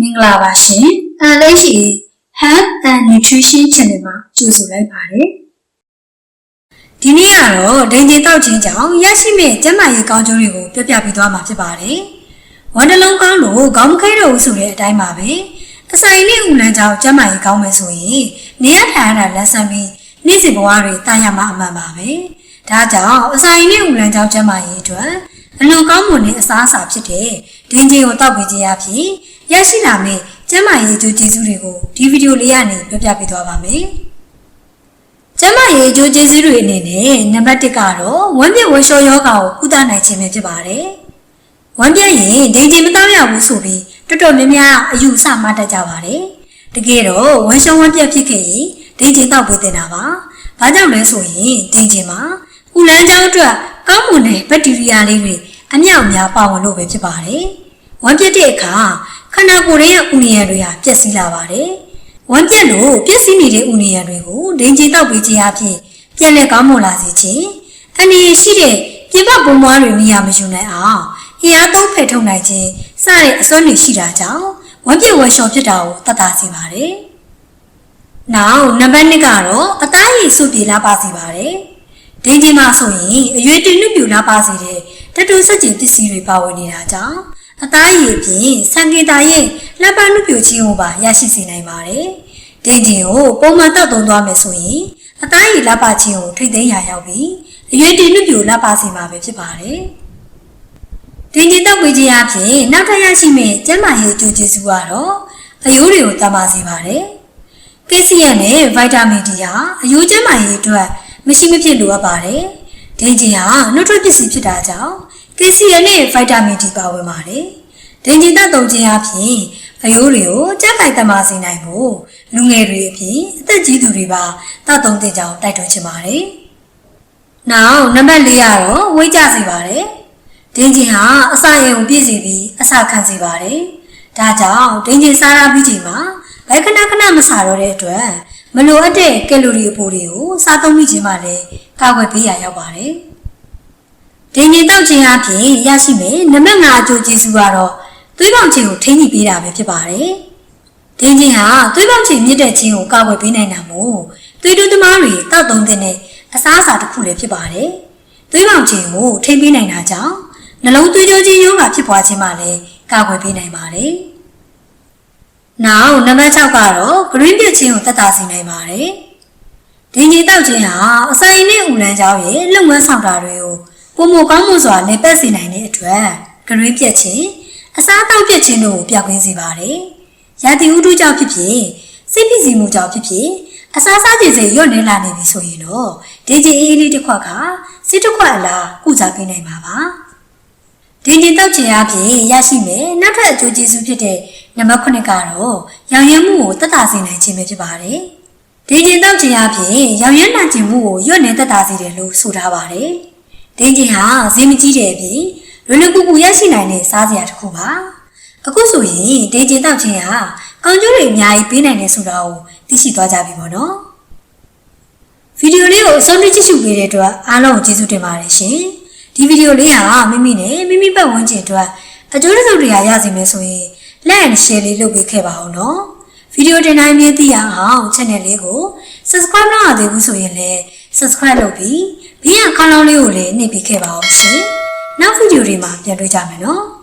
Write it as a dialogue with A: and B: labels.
A: မင်္ဂလာပါရှင်။အဲလေးရှိ Health and Nutrition Channel မှာကြိုဆိုလိုက်ပါတယ်။ဒီနေ့ကတော့ဒိန်ကျင်တောက်ခြင်းကြောင့်ရရှိမဲ့ကျန်းမာရေးကောင်းကျိုးတွေကိုပြပြပေးသွားမှာဖြစ်ပါတယ်။ဝမ်းနှလုံးကောင်းလို့ခေါင်းမခဲတော့ဘူးဆိုတဲ့အတိုင်းပါပဲ။အဆိုင်နဲ့ဥလန်းကြောင့်ကျန်းမာရေးကောင်းမယ်ဆိုရင်နေရထိုင်ရတာလက်ဆန်းပြီးနေ့စဉ်ဘဝတွေတာယာမှာအမှန်ပါပဲ။ဒါကြောင့်အဆိုင်နဲ့ဥလန်းကြောင့်ကျန်းမာရေးအတွက်အလွန်ကောင်းမွန်တဲ့အစားအစာဖြစ်တဲ့ဒင်းကြီးကိုတောက်ပေးခြင်းအဖြစ် ရရှိလာမယ့်ကျန်းမာရေးအကျိုးကျေးဇူးတွေကိုဒီဗီဒီယိုလေးကနေပြပြပေးသွားပါမယ်။ကျန်းမာရေးအကျိုးကျေးဇူးတွေအနေနဲ့နံပါတ်1ကတော့ဝမ်းပြက်ဝမ်းလျှောယောဂါကိုကုသနိုင်ခြင်းပဲဖြစ်ပါတယ်။ဝမ်းပြက်ရင်ဒင်းကြီးမတောက်ရဘူးဆိုပြီးတော်တော်များများအယူအဆမှတ်တတ်ကြပါတယ်။တကယ်တော့ဝမ်းလျှောဝမ်းပြက်ဖြစ်ခဲ့ရင်ဒင်းကြီးတောက်ပေးတင်တာပါ။ဘာကြောင့်လဲဆိုရင်ဒင်းကြီးမှာဥလန်းကြောင်းအတွက်ကောင်းမွန်တဲ့ဘက်တီးရီးယားလေးတွေအမြောက်အများပါဝင်လို့ပဲဖြစ်ပါတယ်။ဝမ်းပြက်တဲ့အခါ ခန္ဓာကိုယ်ရဲ့ဥနီယံတွေဟာပျက်စီးလာပါတယ်။ဝမ်းပြက်လို့ပျက်စီးနေတဲ့ဥနီယံတွေကိုဒိန်ချီတောက်ပေးခြင်းအပြင်ပြန်လည်ကောင်းမွန်လာစေခြင်းအနေရှိတဲ့ပြပပုံမွားတွေနေရာမယူနိုင်အောင်အင်အားသုံးဖယ်ထုတ်နိုင်ခြင်းစတဲ့အစွမ်းတွေရှိတာကြောင့်ဝမ်းပြက်ဝမ်းလျှော်ဖြစ်တာကိုတတ်တာစေပါတယ်။နောက်နံပါတ်2ကတော့အသားရည်စုပြေလာပါစေပါတယ်။ဒိန်ချီမှာဆိုရင်အရွယ်တင်နှုတ်ပြူလာပါစေတဲ့တတူစက်ကျင်ပစ္စည်းတွေပါဝင်နေတာကြောင့် အသားရည်ဖြင့်စံကေတာရဲ့လက်ပန်းနှုတ်ပြူခြင်းကိုပါရရှိစေနိုင်ပါတယ်။ဒိန်ချီကိုပုံမှန်တောက်သုံးသွားမယ်ဆိုရင်အသားရည်လက်ပါခြင်းကိုထိတ်သိမ်းရာရောက်ပြီးအရွယ်တင်နှုတ်ပြူလက်ပါစေမှာပဲဖြစ်ပါတယ်။ဒိန်ချီတောက်ဝေးခြင်းအပြင်နောက်ထပ်ရရှိမယ့်ကျန်းမာရေးအကျိုးကျေးဇူးကတော့အယိုးတွေကိုတမစေပါတယ်။ကက်ဆီယမ်နဲ့ဗိုက်တာမင် D ဟာအယိုးကျန်းမာရေးအတွက်မရှိမဖြစ်လိုအပ်ပါတယ်။ဒိန်ဂျင်ဟာနှုတ်ထွက်ပစ္စည်းဖြစ်တာကြောင့် ကယ်ဆီယမ်နဲ့ဗိုက်တာမင် D ပါဝင်ပါတယ်။ဒိန်ဂျင်သက်သုံးခြင်းအပြင်အယိုးတွေကိုကြက်ဖိုက်တမစေနိုင်ဖို့လူငယ်တွေအပြင်အသက်ကြီးသူတွေပါသက်သုံးတဲ့ကြောင့်တိုက်တွန်းချင်ပါတယ်။နောက်နံပါတ်၄ကတော့ဝိတ်ကြစေပါတယ်။ဒိန်ဂျင်ဟာအစာရည်ကိုပြည့်စေပြီးအစာခံစေပါတယ်။ဒါကြောင့်ဒိန်ဂျင်စားရပြီးချိန်မှာဘိုက်ခဏခဏမစားတော့တဲ့အတွက်မလိုအပ်တဲ့ကယ်လိုရီအပိုးတွေကိုစားသုံးမိခြင်းမှလည်းကာကွယ်ပေးရရောက်ပါတယ်။ ဒိန်ဂျင်တောက်ခြင်းအပြင်ရရှိမယ်နံပါတ်5အကျိုးကျေးဇူးကတော့သွေးပေါင်ခြင်းကိုထိန်းညှိပေးတာပဲဖြစ်ပါတယ်။ဒိန်ဂျင်ဟာသွေးပေါင်ခြင်းမြင့်တက်ခြင်းကိုကာကွယ်ပေးနိုင်တာမို့သွေးတူးသမားတွေတောက်သုံးတဲ့အစားအစာတစ်ခုလည်းဖြစ်ပါတယ်။သွေးပေါင်ခြင်းကိုထိန်းပေးနိုင်တာကြောင့်နှလုံးသွေးကြောခြင်းရောဂါဖြစ်ပွားခြင်းမှလည်းကာကွယ်ပေးနိုင်ပါတယ်။နောက်နံပါတ်6ကတော့ green ပြခြင်းကိုတက်တာစေနိုင်ပါတယ်။ဒီညီတောက်ခြင်းဟာအစာရည်နဲ့ဥလန်းကြောင်းရဲ့လုပ်ငန်းဆောင်တာတွေကို ပုံမကောင်းမှုစွာနေပတ်စေနိုင်တဲ့အတွက် green ပြခြင်းအစားအသောက်ပြခြင်းတို့ကိုပြောက်ကွင်းစေပါတယ်။ရာသီဥတုကြောင့်ဖြစ်ဖြစ်စိတ်ဖိစီးမှုကြောင့်ဖြစ်ဖြစ်အစားစားခြင်းစိတ်ညွတ်နေလာနေပြီဆိုရင်တော့ဒီကြီးအေးလေးတစ်ခွက်ကစစ်တစ်ခွက်အလားကုစားပေးနိုင်ပါပါ။ဒီနေ့တောက်ချင်အပြင်ရရှိမယ်နောက်ထပ်အကျိုးကျေးဇူးဖြစ်တဲ့နံပါတ်9ကတော့ရောင်ရဲမှုကိုတက်တာစေနိုင်ခြင်းပဲဖြစ်ပါတယ်။ဒီနေ့တောက်ချင်အပြင်ရောင်ရဲနိုင်ခြင်းမှုကိုရွတ်နေတက်တာစေတယ်လို့ဆိုထားပါတယ်။ ဒီချင်းဟာဈေးမကြီးတဲ့အပြင်လွယ်လွယ်ကူကူရရှိနိုင်တဲ့စားစရာတစ်ခုပါ။အခုဆိုရင်ဒီချင်းတောက်ခြင်းဟာကောင်းကျိုးတွေအများကြီးပေးနိုင်တယ်ဆိုတာကိုသိရှိသွားကြပြီပေါ့နော်။ဗီဒီယိုလေးကိုအဆုံးထိကြည့်ရှုပေးတဲ့အတွက်အားလုံးကိုကျေးဇူးတင်ပါတယ်ရှင်။ဒီဗီဒီယိုလေးဟာမိမိနဲ့မိမိပတ်ဝန်းကျင်အတွက်အကျိုးတစ်စုံတရာရစီမယ်ဆိုရင် like and share လေးလုပ်ပေးခဲ့ပါအောင်နော်။ဗီဒီယိုတင်တိုင်းမြင်သိရအောင် channel လေးကို subscribe လုပ်ရသေးဘူးဆိုရင်လည်း subscribe လုပ်ပြီး ဘေးကခေါင်းလောင်းလေးကိုလည်းနှိပ်ပေးခဲ့ပါအောင်ရှင်။နောက်ဗီဒီယိုတွေမှာပြန်တွေ့ကြမယ်နော်။